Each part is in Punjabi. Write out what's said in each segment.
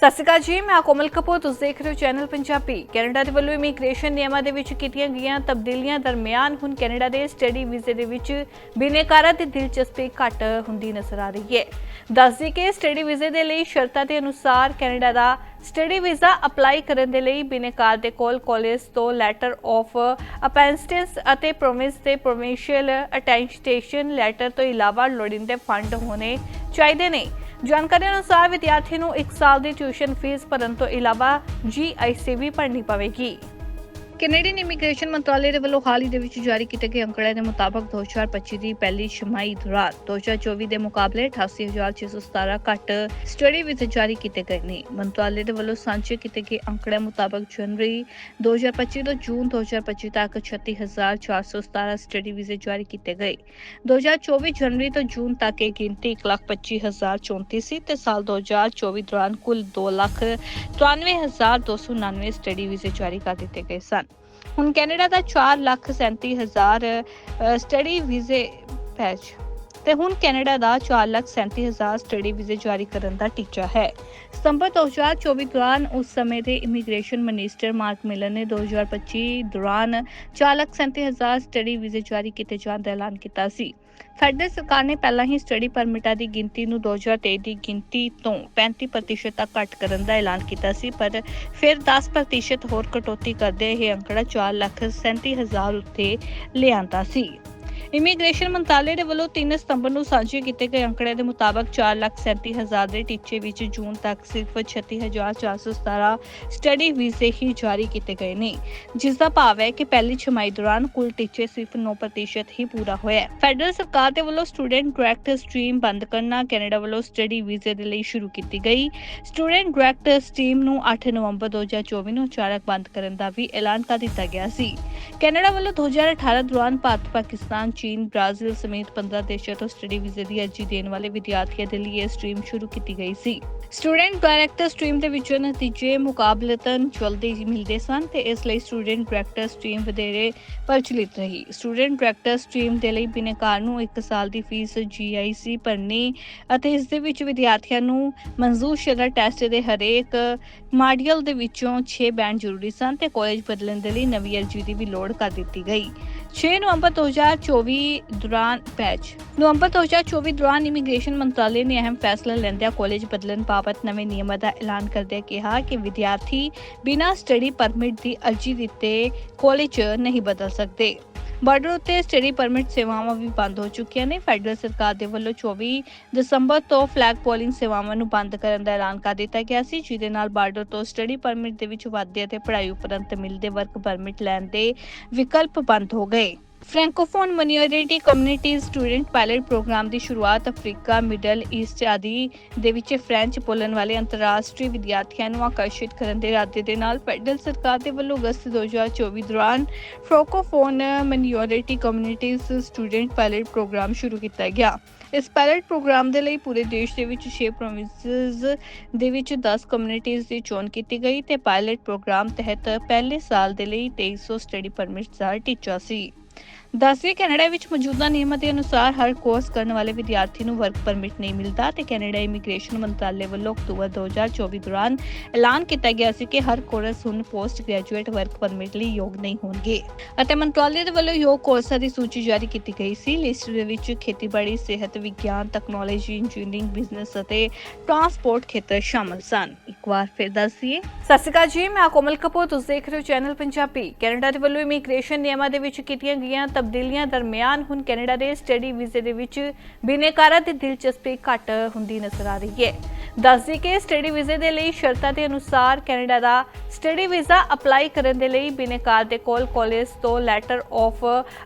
ਸਤਿ ਸ਼੍ਰੀ ਅਕਾਲ ਜੀ, ਮੈਂ ਕੋਮਲ ਕਪੂਰ, ਤੁਸੀਂ ਦੇਖ ਰਹੇ ਹੋ ਚੈਨਲ ਪੰਜਾਬੀ। ਕੈਨੇਡਾ ਦੇ ਵੱਲੋਂ ਇਮੀਗ੍ਰੇਸ਼ਨ ਨਿਯਮਾਂ ਦੇ ਵਿੱਚ ਕੀਤੀਆਂ ਗਈਆਂ ਤਬਦੀਲੀਆਂ ਦਰਮਿਆਨ ਹੁਣ ਕੈਨੇਡਾ ਦੇ ਸਟੱਡੀ ਵੀਜ਼ੇ ਦੇ ਵਿੱਚ ਬਿਨੇਕਾਰਾਂ ਦੀ ਦਿਲਚਸਪੀ ਘੱਟ ਹੁੰਦੀ ਨਜ਼ਰ ਆ ਰਹੀ ਹੈ। ਦੱਸਦੀ ਕਿ ਸਟੱਡੀ ਵੀਜ਼ੇ ਦੇ ਲਈ ਸ਼ਰਤਾਂ ਦੇ ਅਨੁਸਾਰ ਕੈਨੇਡਾ ਦਾ ਸਟੱਡੀ ਵੀਜ਼ਾ ਅਪਲਾਈ ਕਰਨ ਦੇ ਲਈ ਬਿਨੇਕਾਰ ਦੇ ਕੋਲ ਕਾਲਜ ਤੋਂ ਲੈਟਰ ਆਫ ਅਪੈਂਸਟੈਂਸ ਅਤੇ ਪ੍ਰੋਵਿੰਸ ਦੇ ਪ੍ਰੋਵਿੰਸ਼ੀਅਲ ਅਟੈਂਸਟੇਸ਼ਨ ਲੈਟਰ ਤੋਂ ਇਲਾਵਾ ਲੋੜੀਂਦੇ ਫੰਡ ਹੋਣੇ ਚਾਹੀਦੇ ਨੇ। ਜਾਣਕਾਰੀ ਅਨੁਸਾਰ ਵਿਦਿਆਰਥੀ ਨੂੰ 1 ਸਾਲ ਦੀ ਟਿਊਸ਼ਨ ਫੀਸ ਭਰਨ ਤੋਂ ਇਲਾਵਾ ਜੀਆਈਸੀ ਵੀ ਭਰਨੀ ਪਵੇਗੀ। ਕੈਨੇਡੀਅਨ ਇਮੀਗ੍ਰੇਸ਼ਨ ਮੰਤਰਾਲੇ ਦੇ ਵੱਲੋਂ ਹਾਲ ਹੀ ਦੇ ਵਿੱਚ ਜਾਰੀ ਕੀਤੇ ਗਏ ਅੰਕੜਿਆਂ ਦੇ ਮੁਤਾਬਕ 2025 ਦੀ ਪਹਿਲੀ ਛਮਾਈ ਦੌਰਾਨ 2024 ਦੇ ਮੁਕਾਬਲੇ 88617 ਘੱਟ ਸਟੱਡੀ ਵੀਜ਼ੇ ਜਾਰੀ ਕੀਤੇ ਗਏ ਨੇ। ਮੰਤਰਾਲੇ ਦੇ ਵੱਲੋਂ ਸਾਂਝੇ ਕੀਤੇ ਗਏ ਅੰਕੜਿਆਂ ਮੁਤਾਬਕ ਜਨਵਰੀ 2025 ਤੋਂ ਜੂਨ 2025 ਤੱਕ 36417 ਸਟੱਡੀ ਵੀਜ਼ੇ ਜਾਰੀ ਕੀਤੇ ਗਏ। 2024 ਜਨਵਰੀ ਤੋਂ ਜੂਨ ਤੱਕ ਇਹ ਗਿਣਤੀ 125034 ਸੀ ਤੇ ਸਾਲ 2024 ਦੌਰਾਨ ਕੁੱਲ 293299 ਸਟੱਡੀ ਵੀਜ਼ੇ ਜਾਰੀ ਕਰ ਦਿੱਤੇ ਗਏ ਸਨ। ਹੁਣ ਕੈਨੇਡਾ ਦਾ 437000 ਸਟੱਡੀ ਵੀਜ਼ੇ ਪੈਚ ਤੇ ਹੁਣ ਕੈਨੇਡਾ ਦਾ 437000 ਸਟੱਡੀ ਵੀਜ਼ੇ ਜਾਰੀ ਕਰਨ ਦਾ ਟੀਚਾ ਹੈ। ਸਤੰਬਰ 2024 ਦੌਰਾਨ ਉਸ ਸਮੇਂ ਦੇ ਇਮੀਗ੍ਰੇਸ਼ਨ ਮਿਨਿਸਟਰ ਮਾਰਕ ਮਿਲਨ ਨੇ 2025 ਦੌਰਾਨ 437000 ਸਟੱਡੀ ਵੀਜ਼ੇ ਜਾਰੀ ਕੀਤੇ ਜਾਣ ਦਾ ਐਲਾਨ ਕੀਤਾ ਸੀ। ਫੈਡਰਲ ਸਰਕਾਰ ਨੇ ਪਹਿਲਾਂ ਹੀ ਸਟੱਡੀ ਪਰਮਿਟਾਂ ਦੀ ਗਿਣਤੀ ਨੂੰ 2023 ਦੀ ਗਿਣਤੀ ਤੋਂ 35% ਤੱਕ ਘੱਟ ਕਰਨ ਦਾ ਐਲਾਨ ਕੀਤਾ ਸੀ, ਪਰ ਫਿਰ 10% ਹੋਰ ਕਟੌਤੀ ਕਰਦੇ ਇਹ ਅੰਕੜਾ 437000 ਉੱਤੇ ਲਿਆਂਦਾ ਸੀ। ਇਮੀਗ੍ਰੇਸ਼ਨ ਮੰਤਰਾਲੇ ਦੇ ਵੱਲੋਂ 3 ਸਤੰਬਰ ਨੂੰ ਸਾਂਝੇ ਕੀਤੇ ਗਏ ਅੰਕੜੇ ਦੇ ਮੁਤਾਬਕ 437000 ਦੇ ਟੀਚੇ ਵਿੱਚ ਜੂਨ ਤੱਕ ਸਿਰਫ 36417 ਸਟੱਡੀ ਵੀਜ਼ੇ ਹੀ ਜਾਰੀ ਕੀਤੇ ਗਏ ਨੇ, ਜਿਸ ਦਾ ਭਾਵ ਹੈ ਕਿ ਪਹਿਲੀ ਛਮਾਈ ਦੌਰਾਨ ਕੁੱਲ ਟੀਚੇ ਸਿਰਫ 9% ਹੀ ਪੂਰਾ ਹੋਇਆ ਫੈਡਰਲ ਸਰਕਾਰ ਦੇ ਵੱਲੋਂ ਸਟੂਡੈਂਟ ਡਾਇਰੈਕਟ ਸਟ੍ਰੀਮ ਬੰਦ ਕਰਨਾ ਕੈਨੇਡਾ ਵੱਲੋਂ ਸਟੱਡੀ ਵੀਜ਼ੇ ਦੇ ਲਈ ਸ਼ੁਰੂ ਕੀਤੀ ਗਈ। ਸਟੂਡੈਂਟ ਡਾਇਰੈਕਟ ਸਟ੍ਰੀਮ ਨੂੰ 8 ਨਵੰਬਰ 2024 ਨੂੰ ਅਚਾਨਕ ਬੰਦ ਕਰਨ ਦਾ ਵੀ ਐਲਾਨ ਕਰ ਦਿੱਤਾ ਗਿਆ ਸੀ। ਕੈਨੇਡਾ ਵੱਲੋਂ 2018 ਦੌਰਾਨ ਭਾਰਤ, ਪਾਕਿਸਤਾਨ, ਚੀਨ, ਬ੍ਰਾਜ਼ੀਲ ਸਮੇਤ 15 ਦੇਸ਼ਾਂ ਤੋਂ ਸਟੱਡੀ ਵੀਜ਼ੇ ਦੀ ਅਰਜ਼ੀ ਦੇਣ ਵਾਲੇ ਵਿਦਿਆਰਥੀਆਂ ਦੇ ਲਈ ਇਹ ਸਟ੍ਰੀਮ ਸ਼ੁਰੂ ਕੀਤੀ ਗਈ ਸੀ। ਸਟੂਡੈਂਟ ਡਾਇਰੈਕਟਰ ਸਟ੍ਰੀਮ ਦੇ ਵਿੱਚੋਂ ਨਤੀਜੇ ਮੁਕਾਬਲਤਨ ਜਲਦੀ ਮਿਲਦੇ ਸਨ ਤੇ ਇਸ ਲਈ ਸਟੂਡੈਂਟ ਡਾਇਰੈਕਟਰ ਸਟ੍ਰੀਮ ਵਧੇਰੇ ਪ੍ਰਚਲਿਤ ਰਹੀ। ਸਟੂਡੈਂਟ ਡਾਇਰੈਕਟਰ ਸਟ੍ਰੀਮ ਦੇ ਲਈ ਬਿਨੇਕਾਰ ਨੂੰ 1 ਸਾਲ ਦੀ ਫੀਸ ਜੀਆਈਸੀ ਭਰਨੀ ਅਤੇ ਇਸ ਦੇ ਵਿੱਚ ਵਿਦਿਆਰਥੀਆਂ ਨੂੰ ਮਨਜ਼ੂਰ ਸ਼ੁਦਾ ਟੈਸਟ ਦੇ ਹਰੇਕ ਮਾਡਿਊਲ ਦੇ ਵਿੱਚੋਂ 6 ਬੈਂਡ ਜ਼ਰੂਰੀ ਸਨ ਤੇ ਕਾਲਜ ਬਦਲਣ ਦੇ ਲਈ ਨਵੀਂ ਅਰਜ਼ੀ ਦੀ ਵੀ ਲੋੜ ਕਰ ਦਿੱਤੀ ਗਈ। 6 ਨਵੰਬਰ 2024 ਦੌਰਾਨ ਪੈਚ ਨਵੰਬਰ 2024 ਦੌਰਾਨ ਇਮੀਗ੍ਰੇਸ਼ਨ ਮੰਤਰਾਲੇ ਨੇ ਅਹਿਮ ਫੈਸਲਾ ਲੈਂਦਿਆਂ ਕਾਲਜ ਬਦਲਣ ਬਾਬਤ ਨਵੇਂ ਨਿਯਮਾਂ ਦਾ ਐਲਾਨ ਕਰਦਿਆਂ ਕਿਹਾ ਕਿ ਵਿਦਿਆਰਥੀ ਬਿਨਾਂ ਸਟੱਡੀ ਪਰਮਿਟ ਦੀ ਅਰਜ਼ੀ ਦਿੱਤੇ ਕਾਲਜ ਨਹੀਂ ਬਦਲ ਸਕਦੇ। ਬਾਰਡਰ ਉੱਤੇ ਸਟੱਡੀ ਪਰਮਿਟ ਸੇਵਾਵਾਂ ਵੀ ਬੰਦ ਹੋ ਚੁੱਕੀਆਂ ਨੇ। ਫੈਡਰਲ ਸਰਕਾਰ ਦੇ ਵੱਲੋਂ 24 ਦਸੰਬਰ ਤੋਂ ਫਲੈਗ ਪੋਲਿੰਗ ਸੇਵਾਵਾਂ ਨੂੰ ਬੰਦ ਕਰਨ ਦਾ ਐਲਾਨ ਕਰ ਦਿੱਤਾ ਗਿਆ ਸੀ, ਜਿਹਦੇ ਨਾਲ ਬਾਰਡਰ ਤੋਂ ਸਟੱਡੀ ਪਰਮਿਟ ਦੇ ਵਿੱਚ ਵਾਧੇ ਅਤੇ ਪੜ੍ਹਾਈ ਉਪਰੰਤ ਮਿਲਦੇ ਵਰਕ ਪਰਮਿਟ ਲੈਣ ਦੇ ਵਿਕਲਪ ਬੰਦ ਹੋ ਗਏ। Francophone minority community student pilot programme ਦੀ ਸ਼ੁਰੂਆਤ ਅਫਰੀਕਾ ਮਿਡਲ ਈਸਟ ਆਦਿ ਦੇ ਵਿੱਚ ਫ੍ਰੈਂਚ ਬੋਲਣ ਵਾਲੇ ਅੰਤਰਰਾਸ਼ਟਰੀ ਵਿਦਿਆਰਥੀਆਂ ਨੂੰ ਆਕਰਸ਼ਿਤ ਕਰਨ ਦੇ ਇਰਾਦੇ ਦੇ ਨਾਲ ਫੈਡਰਲ ਸਰਕਾਰ ਦੇ ਵੱਲੋਂ ਅਗਸਤ 2024 ਦੌਰਾਨ francophone minority communities student pilot programme ਸ਼ੁਰੂ ਕੀਤਾ ਗਿਆ। ਇਸ ਪਾਇਲਟ ਪ੍ਰੋਗਰਾਮ ਦੇ ਲਈ ਪੂਰੇ ਦੇਸ਼ ਦੇ ਵਿੱਚ 6 ਪ੍ਰੋਵਿੰਸਸ ਦੇ ਵਿੱਚ 10 ਕਮਿਊਨਿਟੀਜ਼ ਦੀ ਚੋਣ ਕੀਤੀ ਗਈ ਤੇ ਪਾਇਲਟ ਪ੍ਰੋਗਰਾਮ ਤਹਿਤ ਪਹਿਲੇ ਸਾਲ ਦੇ ਲਈ 2300 ਸਟੱਡੀ ਪਰਮਿਟਸ ਦਾ ਟੀਚਾ ਸੀ। ਦੱਸਦੇ ਕੈਨੇਡਾ ਵਿੱਚ ਮੌਜੂਦਾ ਨਿਯਮਾਂ ਦੇ ਅਨੁਸਾਰ ਹਰ ਕੋਰਸ ਕਰਨ ਵਾਲੇ ਵਿਦਿਆਰਥੀ ਨੂੰ ਵਰਕ ਪਰਮਿਟ ਨਹੀਂ ਮਿਲਦਾ ਤੇ ਕੈਨੇਡਾ ਇਮੀਗ੍ਰੇਸ਼ਨ ਮੰਤਰਾਲੇ ਵੱਲੋਂ ਅਕਤੂਬਰ 2024 ਦੌਰਾਨ ਐਲਾਨ ਕੀਤਾ ਗਿਆ ਸੀ ਕਿ ਹਰ ਕੋਰਸ ਹੁਣ ਪੋਸਟ ਗ੍ਰੈਜੂਏਟ ਵਰਕ ਪਰਮਿਟ ਲਈ ਯੋਗ ਨਹੀਂ ਹੋਣਗੇ। ਅਤੇ ਮੰਤਰਾਲੇ ਦੇ ਵੱਲੋਂ ਯੋਗ ਕੋਰਸਾਂ ਦੀ ਸੂਚੀ ਜਾਰੀ ਕੀਤੀ ਗਈ ਸੀ। ਲਿਸਟ ਦੇ ਵਿੱਚ ਖੇਤੀਬਾੜੀ, ਸਿਹਤ ਵਿਗਿਆਨ ਤਕਨਾਲੋਜੀ ਇੰਜੀਨੀਅਰਿੰਗ ਬਿਜ਼ਨਸ ਅਤੇ ਟਰਾਂਸਪੋਰਟ ਖੇਤਰ ਸ਼ਾਮਲ ਸਨ। ਇੱਕ ਵਾਰ ਫਿਰ ਦੱਸੀਏ ਸਤਿ ਸ਼੍ਰੀ ਅਕਾਲ ਜੀ, ਮੈਂ ਕੋਮਲ ਕਪੂਰ। ਤੁਸੀਂ ਦੇਖ ਰਹੇ ਹੋ ਚੈਨਲ ਪੰਜਾਬੀ। ਕੈਨੇਡਾ ਦੇ ਵੱਲੋਂ ਇਮੀਗ੍ਰੇਸ਼ਨ ਨਿਯਮਾਂ ਦੇ ਵਿੱਚ ਕੀਤੀਆਂ ਗਈਆਂ ਤਬਦੀਲੀਆਂ ਦਰਮਿਆਨ ਹੁਣ ਕੈਨੇਡਾ ਦੇ ਸਟੱਡੀ ਵੀਜ਼ੇ ਦੇ ਵਿੱਚ ਬਿਨੇਕਾਰਾਂ ਦੀ ਦਿਲਚਸਪੀ ਘੱਟ ਹੁੰਦੀ ਨਜ਼ਰ ਆ ਰਹੀ ਹੈ। ਦੱਸਦੀ ਕਿ ਸਟੱਡੀ ਵੀਜ਼ੇ ਦੇ ਲਈ ਸ਼ਰਤਾਂ ਦੇ ਅਨੁਸਾਰ ਕੈਨੇਡਾ ਦਾ ਸਟੱਡੀ ਵੀਜ਼ਾ ਅਪਲਾਈ ਕਰਨ ਦੇ ਲਈ ਬਿਨੇਕਾਰ ਦੇ ਕੋਲ ਕਾਲਜ ਤੋਂ ਲੈਟਰ ਆਫ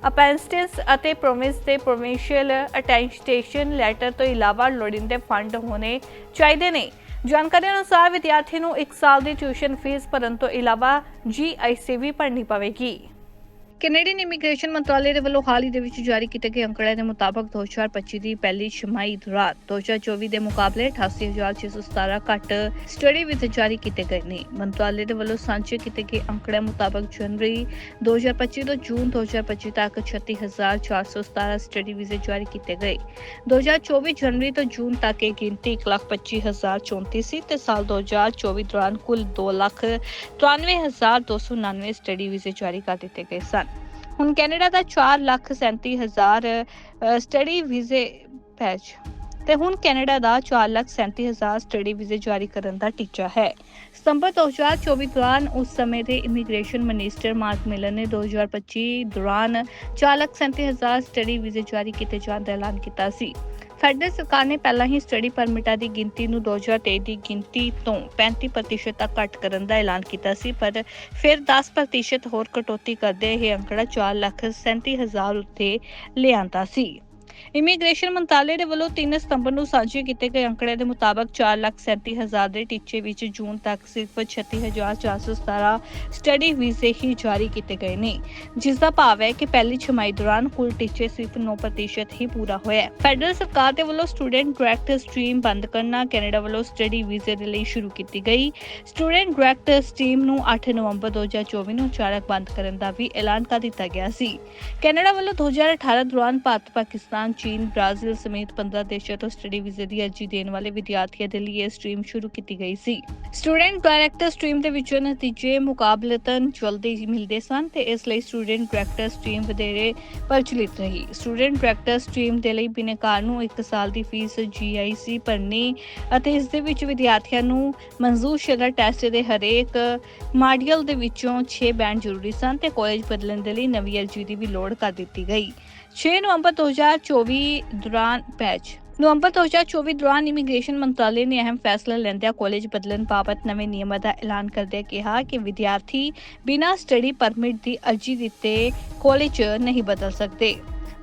ਅਪੈਂਸਟੈਂਸ ਅਤੇ ਪ੍ਰੋਮਿਸ ਤੇ ਪ੍ਰੋਵਿੰਸ਼ੀਅਲ ਅਟੈਂਸਟੇਸ਼ਨ ਲੈਟਰ ਤੋਂ ਇਲਾਵਾ ਲੋੜੀਂਦੇ ਫੰਡ ਹੋਣੇ ਚਾਹੀਦੇ ਨੇ। ਜਾਣਕਾਰੀ ਅਨੁਸਾਰ ਵਿਦਿਆਰਥੀ ਨੂੰ 1 ਸਾਲ ਦੀ ਟਿਊਸ਼ਨ ਫੀਸ ਭਰਨ ਤੋਂ ਇਲਾਵਾ ਜੀਆਈਸੀ ਭਰਨੀ ਪਵੇਗੀ। ਕੈਨੇਡੀਅਨ ਇਮੀਗ੍ਰੇਸ਼ਨ ਮੰਤਰਾਲੇ ਦੇ ਵੱਲੋਂ ਹਾਲ ਹੀ ਦੇ ਵਿੱਚ ਜਾਰੀ ਕੀਤੇ ਗਏ ਅੰਕੜਿਆਂ ਦੇ ਮੁਤਾਬਕ 2025 ਦੀ ਪਹਿਲੀ ਛਮਾਈ ਦੌਰਾਨ 2024 ਦੇ ਮੁਕਾਬਲੇ 88617 ਘੱਟ ਸਟੱਡੀ ਵੀਜ਼ੇ ਜਾਰੀ ਕੀਤੇ ਗਏ ਨੇ। ਮੰਤਰਾਲੇ ਦੇ ਵੱਲੋਂ ਸਾਂਝੇ ਕੀਤੇ ਗਏ ਅੰਕੜਿਆਂ ਮੁਤਾਬਕ ਜਨਵਰੀ 2025 ਤੋਂ ਜੂਨ 2025 ਤੱਕ 36417 ਸਟੱਡੀ ਵੀਜ਼ੇ ਜਾਰੀ ਕੀਤੇ ਗਏ। 2024 ਜਨਵਰੀ ਤੋਂ ਜੂਨ ਤੱਕ ਇਹ ਗਿਣਤੀ 125034 ਸੀ ਤੇ ਸਾਲ 2024 ਦੌਰਾਨ ਕੁੱਲ 293299 ਸਟੱਡੀ ਵੀਜ਼ੇ ਜਾਰੀ ਕਰ ਦਿੱਤੇ ਗਏ ਸਨ। ਹੁਣ ਕੈਨੇਡਾ ਦਾ 437000 ਸਟੱਡੀ ਵੀਜ਼ੇ ਪੈਚ ਤੇ ਹੁਣ ਕੈਨੇਡਾ ਦਾ 437000 ਸਟੱਡੀ ਵੀਜ਼ੇ ਜਾਰੀ ਕਰਨ ਦਾ ਟੀਚਾ ਹੈ। ਸਤੰਬਰ 2024 ਦੌਰਾਨ ਉਸ ਸਮੇਂ ਦੇ ਇਮੀਗ੍ਰੇਸ਼ਨ ਮਿਨਿਸਟਰ ਮਾਰਕ ਮਿਲਨ ਨੇ 2025 ਦੌਰਾਨ 437000 ਸਟੱਡੀ ਵੀਜ਼ੇ ਜਾਰੀ ਕੀਤੇ ਜਾਣ ਦਾ ਐਲਾਨ ਕੀਤਾ ਸੀ। ਫੈਡਰਲ ਸਰਕਾਰ ਨੇ ਪਹਿਲਾਂ ਹੀ ਸਟੱਡੀ ਪਰਮਿਟਾਂ ਦੀ ਗਿਣਤੀ ਨੂੰ 2023 ਦੀ ਗਿਣਤੀ ਤੋਂ 35% ਤੱਕ ਘੱਟ ਕਰਨ ਦਾ ਐਲਾਨ ਕੀਤਾ ਸੀ ਪਰ ਫਿਰ 10% ਹੋਰ ਕਟੌਤੀ ਕਰਦੇ ਇਹ ਅੰਕੜਾ 4,37,000 ਉੱਤੇ ਲਿਆਂਦਾ ਸੀ। ਇਮੀਗ੍ਰੇਸ਼ਨ ਮੰਤਰਾਲੇ ਦੇ ਵੱਲੋਂ 3 ਸਤੰਬਰ ਨੂੰ ਸਾਂਝੇ ਕੀਤੇ ਗਏ ਅੰਕੜੇ ਦੇ ਮੁਤਾਬਕ 4,37,000 ਦੇ ਟੀਚੇ ਵਿੱਚ ਜੂਨ ਤੱਕ ਸਿਰਫ 36,417 ਸਟੱਡੀ ਵੀਜ਼ੇ ਹੀ ਜਾਰੀ ਕੀਤੇ ਗਏ ਨੇ ਜਿਸ ਦਾ ਭਾਵ ਹੈ ਕਿ ਪਹਿਲੀ ਛਮਾਈ ਦੌਰਾਨ ਕੁੱਲ ਟੀਚੇ ਸਿਰਫ 9% ਹੀ ਪੂਰਾ ਹੋਇਆ ਫੈਡਰਲ ਸਰਕਾਰ ਦੇ ਵੱਲੋਂ ਸਟੂਡੈਂਟ ਡਾਇਰੈਕਟ ਸਟ੍ਰੀਮ ਬੰਦ ਕਰਨਾ ਕੈਨੇਡਾ ਵੱਲੋਂ ਸਟੱਡੀ ਵੀਜ਼ੇ ਦੇ ਲਈ ਸ਼ੁਰੂ ਕੀਤੀ ਗਈ। ਸਟੂਡੈਂਟ ਡਾਇਰੈਕਟ ਸਟ੍ਰੀਮ ਨੂੰ 8 ਨਵੰਬਰ 2024 ਨੂੰ ਅਚਾਨਕ ਬੰਦ ਕਰਨ ਦਾ ਵੀ ਐਲਾਨ ਕਰ ਦਿੱਤਾ ਗਿਆ ਸੀ। ਕੈਨੇਡਾ ਵੱਲੋਂ 2018 ਦੌਰਾਨ ਭਾਰਤ ਪਾਕਿਸਤਾਨ ਚੀਨ, ਬ੍ਰਾਜ਼ੀਲ ਸਮੇਤ 15 ਦੇਸ਼ਾਂ ਤੋਂ ਸਟੱਡੀ ਵੀਜ਼ੇ ਦੀ ਅਰਜ਼ੀ ਦੇਣ ਵਾਲੇ ਵਿਦਿਆਰਥੀਆਂ ਦੇ ਲਈ ਇਹ ਸਟ੍ਰੀਮ ਸ਼ੁਰੂ ਕੀਤੀ ਗਈ ਸੀ। ਸਟੂਡੈਂਟ ਡਾਇਰੈਕਟਰ ਸਟ੍ਰੀਮ ਦੇ ਵਿੱਚੋਂ ਨਤੀਜੇ ਮੁਕਾਬਲਤਨ ਜਲਦੀ ਮਿਲਦੇ ਸਨ ਤੇ ਇਸ ਲਈ ਸਟੂਡੈਂਟ ਡਾਇਰੈਕਟਰ ਸਟ੍ਰੀਮ ਵਧੇਰੇ ਪ੍ਰਚਲਿਤ ਰਹੀ। ਸਟੂਡੈਂਟ ਡਾਇਰੈਕਟਰ ਸਟ੍ਰੀਮ ਦੇ ਲਈ ਬਿਨੇਕਾਰ ਨੂੰ 1 ਸਾਲ ਦੀ ਫੀਸ GIC ਭਰਨੀ ਅਤੇ ਇਸ ਦੇ ਵਿੱਚ ਵਿਦਿਆਰਥੀਆਂ ਨੂੰ ਮਨਜ਼ੂਰ ਸ਼ੁਦਾ ਟੈਸਟ ਦੇ ਹਰੇਕ ਮਾਡਿਊਲ ਦੇ ਵਿੱਚੋਂ 6 ਬੈਂਡ ਜ਼ਰੂਰੀ ਸਨ ਤੇ ਕਾਲਜ ਬਦਲਣ ਦੇ ਲਈ ਨਵੀਂ ਅਰਜ਼ੀ ਦੀ ਵੀ ਲੋੜ ਕਰ ਦਿੱਤੀ ਗਈ। 6 ਨਵੰਬਰ 2024 ਦੌਰਾਨ ਪੈਚ। ਨਵੰਬਰ 2024 ਦੌਰਾਨ ਇਮੀਗ੍ਰੇਸ਼ਨ ਮੰਤਰਾਲੇ ਨੇ ਅਹਿਮ ਫੈਸਲਾ ਲੈਂਦਿਆਂ ਕਾਲਜ ਬਦਲਣ ਬਾਬਤ ਨਵੇਂ ਨਿਯਮਾਂ ਦਾ ਐਲਾਨ ਕਰਦਿਆਂ ਕਿਹਾ ਕਿ ਵਿਦਿਆਰਥੀ ਬਿਨਾਂ ਸਟੱਡੀ ਪਰਮਿਟ ਦੀ ਅਰਜ਼ੀ ਦਿੱਤੇ ਕਾਲਜ ਨਹੀਂ ਬਦਲ ਸਕਦੇ।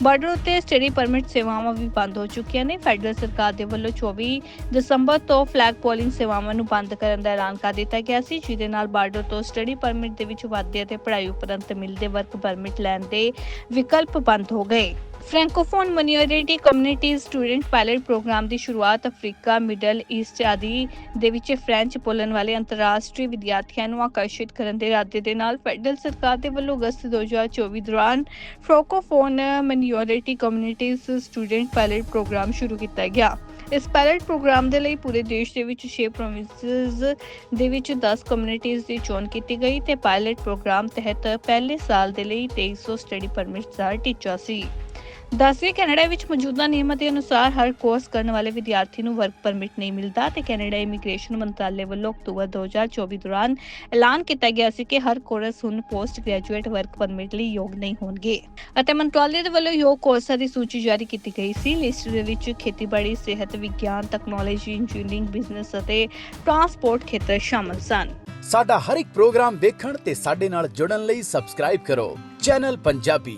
ਬਾਰਡਰ ਉੱਤੇ ਸਟੱਡੀ ਪਰਮਿਟ ਸੇਵਾਵਾਂ ਵੀ ਬੰਦ ਹੋ ਚੁੱਕੀਆਂ ਨੇ। ਫੈਡਰਲ ਸਰਕਾਰ ਦੇ ਵੱਲੋਂ 24 ਦਸੰਬਰ ਤੋਂ ਫਲੈਗ ਪੋਲਿੰਗ ਸੇਵਾਵਾਂ ਨੂੰ ਬੰਦ ਕਰਨ ਦਾ ਐਲਾਨ ਕਰ ਦਿੱਤਾ ਗਿਆ ਸੀ, ਜਿਹਦੇ ਨਾਲ ਬਾਰਡਰ ਤੋਂ ਸਟੱਡੀ ਪਰਮਿਟ ਦੇ ਵਿੱਚ ਵਾਧੇ ਅਤੇ ਪੜ੍ਹਾਈ ਉਪਰੰਤ ਮਿਲਦੇ ਵਰਕ ਪਰਮਿਟ ਲੈਣ ਦੇ ਵਿਕਲਪ ਬੰਦ ਹੋ ਗਏ। Francophone minority community student pilot programme ਦੀ ਸ਼ੁਰੂਆਤ ਅਫਰੀਕਾ ਮਿਡਲ ਈਸਟ ਆਦਿ ਦੇ ਵਿੱਚ ਫ੍ਰੈਂਚ ਬੋਲਣ ਵਾਲੇ ਅੰਤਰਰਾਸ਼ਟਰੀ ਵਿਦਿਆਰਥੀਆਂ ਨੂੰ ਆਕਰਸ਼ਿਤ ਕਰਨ ਦੇ ਇਰਾਦੇ ਦੇ ਨਾਲ ਫੈਡਰਲ ਸਰਕਾਰ ਦੇ ਵੱਲੋਂ ਅਗਸਤ 2024 ਦੌਰਾਨ francophone minority communities student pilot programme ਸ਼ੁਰੂ ਕੀਤਾ ਗਿਆ। ਇਸ ਪਾਇਲਟ ਪ੍ਰੋਗਰਾਮ ਦੇ ਲਈ ਪੂਰੇ ਦੇਸ਼ ਦੇ ਵਿੱਚ 6 ਪ੍ਰੋਵਿੰਸਸ ਦੇ ਵਿੱਚ 10 ਕਮਿਊਨਿਟੀਜ਼ ਦੀ ਚੋਣ ਕੀਤੀ ਗਈ ਤੇ ਪਾਇਲਟ ਪ੍ਰੋਗਰਾਮ ਤਹਿਤ ਪਹਿਲੇ ਸਾਲ ਦੇ ਲਈ 2300 ਸਟੱਡੀ ਪਰਮਿਟ ਦਾ ਟੀਚਾ ਸੀ। ਦੱਸਦੇ ਕੈਨੇਡਾ ਵਿੱਚ ਮੌਜੂਦਾ ਨਿਯਮਾਂ ਦੇ ਅਨੁਸਾਰ ਹਰ ਕੋਰਸ ਕਰਨ ਵਾਲੇ ਵਿਦਿਆਰਥੀ ਨੂੰ ਵਰਕ ਪਰਮਿਟ ਨਹੀਂ ਮਿਲਦਾ ਤੇ ਕੈਨੇਡਾ ਇਮੀਗ੍ਰੇਸ਼ਨ ਮੰਤਰਾਲੇ ਵੱਲੋਂ ਅਕਤੂਬਰ 2024 ਦੌਰਾਨ ਐਲਾਨ ਕੀਤਾ ਗਿਆ ਸੀ ਕਿ ਹਰ ਕੋਰਸ ਹੁਣ ਪੋਸਟ ਗ੍ਰੈਜੂਏਟ ਵਰਕ ਪਰਮਿਟ ਲਈ ਯੋਗ ਨਹੀਂ ਹੋਣਗੇ। ਅਤੇ ਮੰਤਰਾਲੇ ਦੇ ਵੱਲੋਂ ਯੋਗ ਕੋਰਸਾਂ ਦੀ ਸੂਚੀ ਜਾਰੀ ਕੀਤੀ ਗਈ ਸੀ। ਲਿਸਟ ਦੇ ਵਿੱਚ ਖੇਤੀਬਾੜੀ, ਸਿਹਤ ਵਿਗਿਆਨ ਤਕਨਾਲੋਜੀ ਇੰਜੀਨੀਅਰਿੰਗ ਬਿਜ਼ਨਸ ਅਤੇ ਟਰਾਂਸਪੋਰਟ ਖੇਤਰ ਸ਼ਾਮਲ ਸਨ। ਸਾਡਾ ਹਰ ਇੱਕ ਪ੍ਰੋਗਰਾਮ ਵੇਖਣ ਤੇ ਸਾਡੇ ਨਾਲ ਜੁੜਨ ਲਈ ਸਬਸਕ੍ਰਾਈਬ ਕਰੋ। ਚੈਨਲ ਪੰਜਾਬੀ।